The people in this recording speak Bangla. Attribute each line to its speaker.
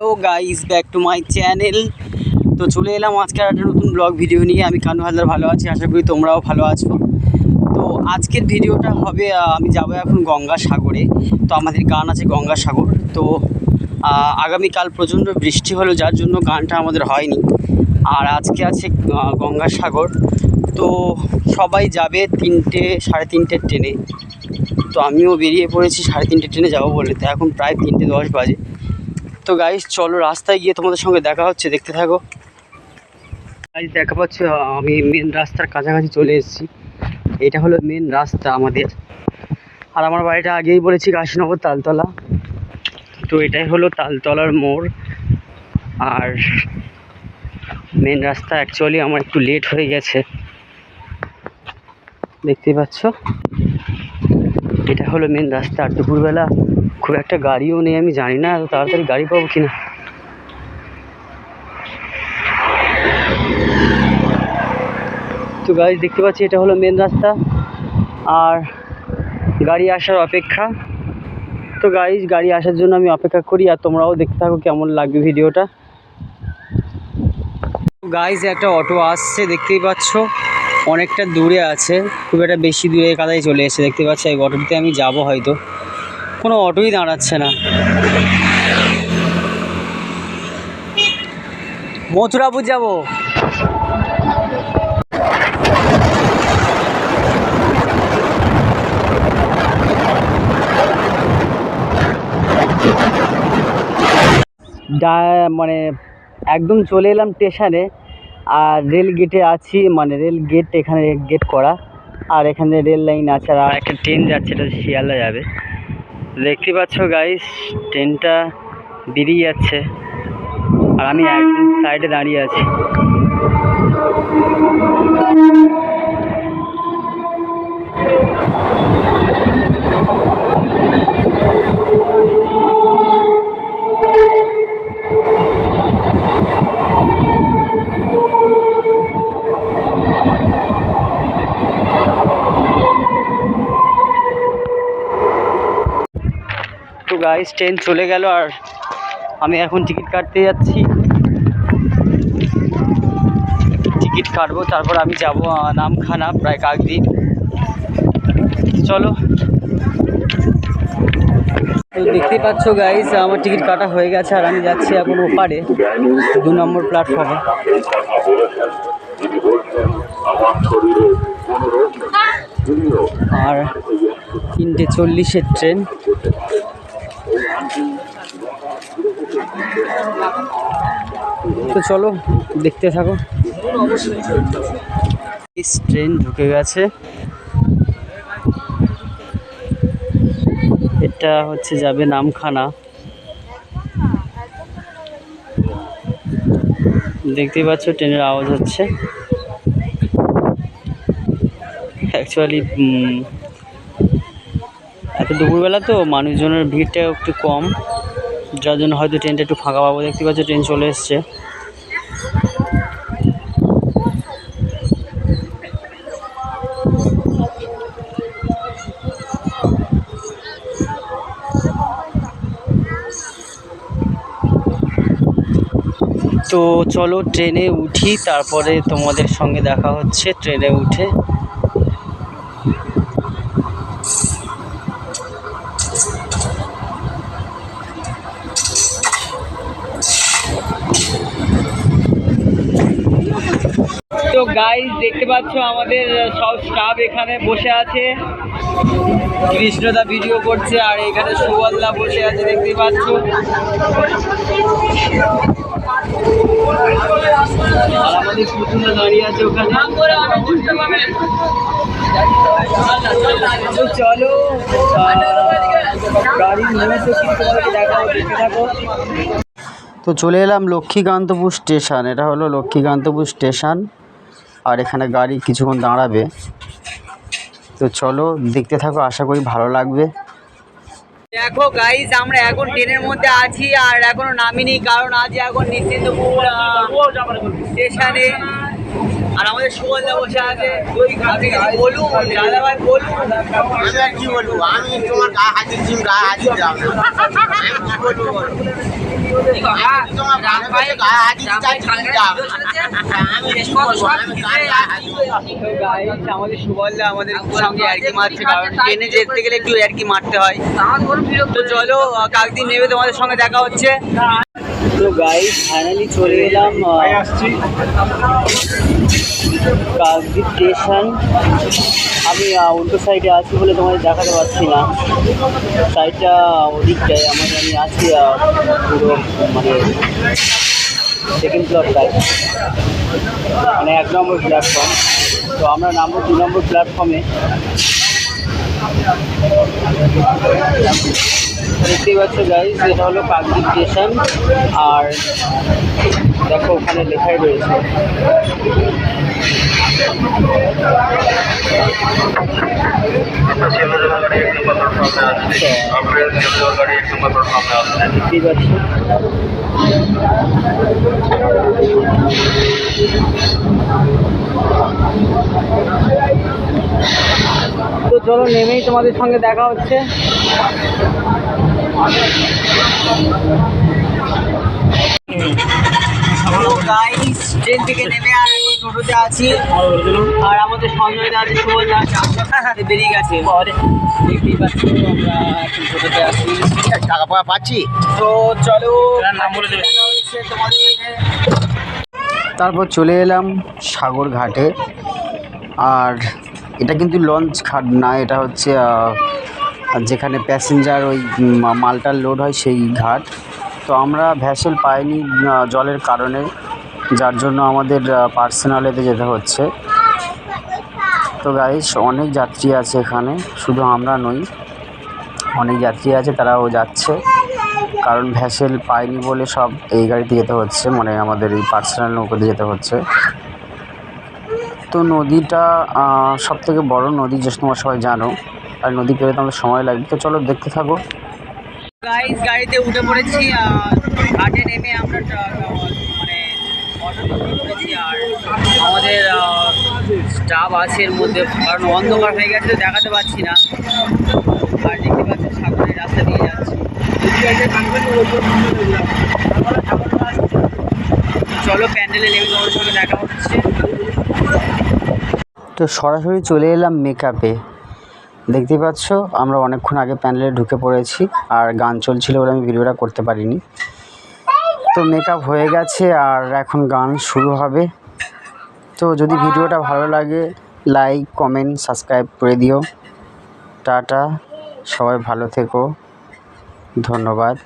Speaker 1: Hello guys back to my channel তো চলে এলাম আজকে একটা নতুন ব্লগ ভিডিও নিয়ে। আমি কানু হালদার ভালো আছি আশা করি তোমরাও ভালো আছো। তো আজকের ভিডিওটা হবে আমি যাব এখন গঙ্গাসাগরে। তো আমাদের গান আছে গঙ্গাসাগর। তো আহ, আগামীকাল প্রচণ্ড বৃষ্টি হলো যার জন্য গানটা আমাদের হয়নি। আর আজকে আছে আহ, গঙ্গাসাগর। তো সবাই যাবে তিনটে সাড়ে তিনটের ট্রেনে। তো আমিও বেরিয়ে পড়েছি সাড়ে তিনটে ট্রেনে যাব বলে। তো এখন প্রায় তিনটে দশ বাজে। তো গাইস চলো রাস্তায় গিয়ে তোমাদের সঙ্গে দেখা হচ্ছে, দেখতে থাকো। গাইস দেখা পাচ্ছ আমি মেন রাস্তার কাছাকাছি চলে এসেছি। এটা হলো মেন রাস্তা আমাদের। আর আমার বাড়িটা আগেই বলেছি কাশীনগর তালতলা। তো এটাই হলো তালতলার মোড়। আর মেন রাস্তা অ্যাকচুয়ালি আমার একটু লেট হয়ে গেছে। দেখতেই পাচ্ছ? এটা হলো মেন রাস্তা। আর দুপুরবেলা খুব একটা গাড়িও নেই, আমি জানি না এত তাড়াতাড়ি গাড়ি পাবো কিনা। তো গাড়ি দেখতে পাচ্ছি এটা হলো মেন রাস্তা, আর গাড়ি আসার অপেক্ষা। তো গাড়ি গাড়ি আসার জন্য আমি অপেক্ষা করি, আর তোমরাও দেখতে থাকো কেমন লাগবে ভিডিওটা। গাইজ একটা অটো আসছে, দেখতেই পাচ্ছ। অনেকটা দূরে আছে, খুব একটা বেশি দূরে কাদায় চলে এসেছে, দেখতে পাচ্ছ। এই অটোটিতে আমি যাব হয়তো। কোনো অটোই দাঁড়াচ্ছে না। মথুরাপুর যাব। মানে একদম চলে এলাম স্টেশনে, আর রেল গেটে আছি মানে রেল গেট এখানে গেট করা, আর এখানে রেল লাইন আছে আর একটা ট্রেন যাচ্ছে, এটা শিয়ালদা যাবে। দেখতে পাচ্ছ গাইস ট্রেনটা বেরিয়ে যাচ্ছে। আর আমি একদম সাইডে দাঁড়িয়ে আছি। গাইস ট্রেন চলে গেল আর আমি এখন টিকিট কাটতে যাচ্ছি। টিকিট কাটবো, তারপর আমি যাব নামখানা, প্রায় কাকদ্বীপ। চলো। তো দেখতেই পাচ্ছ গাইস আমার টিকিট কাটা হয়ে গেছে আর আমি যাচ্ছি এখন ওপারে, দু নম্বর প্ল্যাটফর্মে আর তিনটে চল্লিশের ট্রেন তো চলো, দেখতে থাকো। ট্রেন ঢুকে গেছে। এটা হচ্ছে যাবে নামখানা। দেখতেই পাচ্ছ, ট্রেনের আওয়াজ হচ্ছে। অ্যাকচুয়ালি এত দুপুরবেলা তো মানুষজনের ভিড়টা একটু কম। যার জন্য হয়তো ট্রেনটা একটু ফাঁকা পাবো। দেখতে পাচ্ছ ট্রেন চলে এসছে। তো চলো ট্রেনে উঠি, তারপরে তোমাদের সঙ্গে দেখা হচ্ছে ট্রেনে উঠে। তো গাইস দেখতে পাচ্ছ আমাদের সব স্টাফ এখানে বসে আছে। কৃষ্ণদা ভিডিও করছে আর এখানে সুবলদা বসে আছে, দেখতে পাচ্ছ। তো চলে এলাম লক্ষ্মীকান্তপুর স্টেশন, এটা হলো লক্ষ্মীকান্তপুর স্টেশন। আর এখানে গাড়ি কিছুক্ষণ দাঁড়াবে। তো চলো, দেখতে থাকো, আশা করি ভালো লাগবে। দেখো গাইজ আমরা এখন ট্রেনের মধ্যে আছি আর এখনও নামিনি, কারণ আজ এখন নিশ্চিন্ত স্টেশনে আর আমাদের সুবলদা বসে আছে আপনি বলুন দাদা ভাই বলুন
Speaker 2: আমি আর কি বলব? আমি তোমার গায়ে হাজির জিম গায়ে হাজির যাব কি বলব বলো?
Speaker 1: আমাদের সুবলদা আমাদের সঙ্গে আর কি মারছে কারণ ট্রেনে যেতে গেলে একটু আর কি মারতে হয়। তো চলো কাকদিন নেবে তোমাদের সঙ্গে দেখা হচ্ছে। তো গাইস ফাইনালি চলে এলাম কাকদ্বীপ স্টেশন। আমি উল্টো সাইডে আছি বলে তোমাদের দেখাতে পারছি না। সাইডটা ওদিকটায় আমার আমি আছি পুরো মানে সেকেন্ড ফ্লোরটায় মানে এক নম্বর প্ল্যাটফর্ম তো আমরা নামবো দু নম্বর প্ল্যাটফর্মে দেখতেই পাচ্ছ গাইজ এটা হলো কাকদ্বীপ স্টেশন। আর দেখো ওখানে লেখাই রয়েছে। দেখতেই পাচ্ছ? তো চলো নেমেই তোমাদের সঙ্গে দেখা হচ্ছে। গাইস ট্রেন থেকে নেমে আর টোটোতে আছি। আর আমাদের সঞ্জয় দা আছে সুবল দা আছে বেরিয়ে গেছে। দেখতেই পাচ্ছ আমরা টোটোতে আছি।
Speaker 2: টাকা পয়সা পাচ্ছি?
Speaker 1: তো চলো
Speaker 2: নাম বলে
Speaker 1: দেখা হচ্ছে তোমাদের তারপর চলে এলাম সাগর ঘাটে আর এটা কিন্তু লঞ্চ ঘাট না, এটা হচ্ছে যেখানে প্যাসেঞ্জার ওই মালটার লোড হয় সেই ঘাট। তো আমরা ভ্যাসেল পাইনি জলের কারণে, যার জন্য আমাদের পার্সোনালেতে যেতে হচ্ছে। তো গাইস অনেক যাত্রী আছে এখানে, শুধু আমরা নই, অনেক যাত্রী আছে, তারাও যাচ্ছে। কারণ ভ্যাসেল পাইনি বলে সব এই গাড়িতে যেতে হচ্ছে মানে আমাদের এই পার্সোনাল নৌকোতে যেতে হচ্ছে। তো নদীটা সব থেকে বড় নদী যে তোমরা সবাই জানো। আর নদী পেরোতে আমাদের সময় লাগবে। তো চলো দেখতে থাকো। গাইস গাড়িতে উঠে পড়েছি ঘাটে নেমে আমরা মানে আমাদের স্টাফ আছে এর মধ্যে, কারণ অন্ধকার হয়ে গেছে দেখাতে পাচ্ছি না। আর সাগরের রাস্তা দিয়ে চলো প্যান্ডেলে নেমে তোমাদের সঙ্গে দেখা হচ্ছে। তো সরাসরি চলে এলাম মেকআপে দেখতে পাচ্ছ, আমরা অনেকক্ষণ আগে প্যান্ডেলে ঢুকে পড়েছি, আর গান চলছিল বলে আমি ভিডিওটা করতে পারিনি। তো মেকআপ হয়ে গেছে, আর এখন গান শুরু হবে। তো যদি ভিডিওটা ভালো লাগে লাইক কমেন্ট সাবস্ক্রাইব করে দিও। টাটা, সবাই ভালো থেকো। ধন্যবাদ।